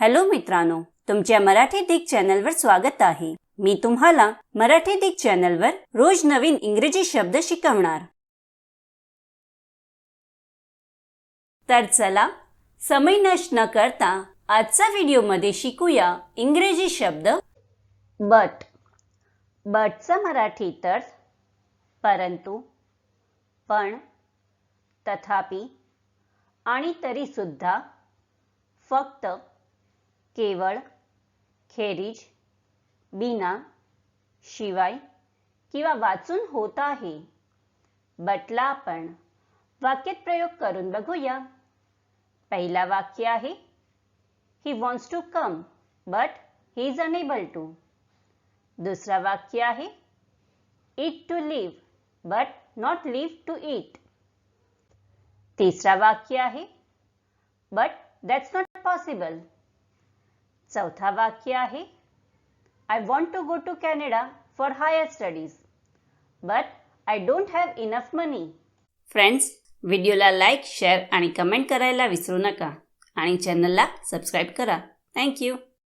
Hello मित्रांनो तुमच्या मराठी दिग चॅनलवर स्वागत आहे. मी तुम्हाला मराठी दिग चॅनलवर रोज नवीन इंग्रजी शब्द शिकवणार. तर चला समय नष्ट न करता आजचा व्हिडिओमध्ये शिकूया इंग्रजी शब्द बट बटचा मराठी तर परंतु पण तथापि आणि तरीसुद्धा फक्त केवळ खेरीज बिना शिवाय किंवा वाचून होत आहे. बटला आपण वाक्यात प्रयोग करून बघूया. पहिला वाक्य आहे he wants to come but he is unable to दुसरा वाक्य आहे it to live but not live to it तिसरा वाक्य आहे बट दॅट्स नॉट पॉसिबल चौथा वाक्य आहे. I want to go to Canada for higher studies but I don't have enough money friends व्हिडिओला लाईक शेअर आणि कमेंट करायला विसरू नका. आणि चॅनलला सबस्क्राईब करा. थँक्यू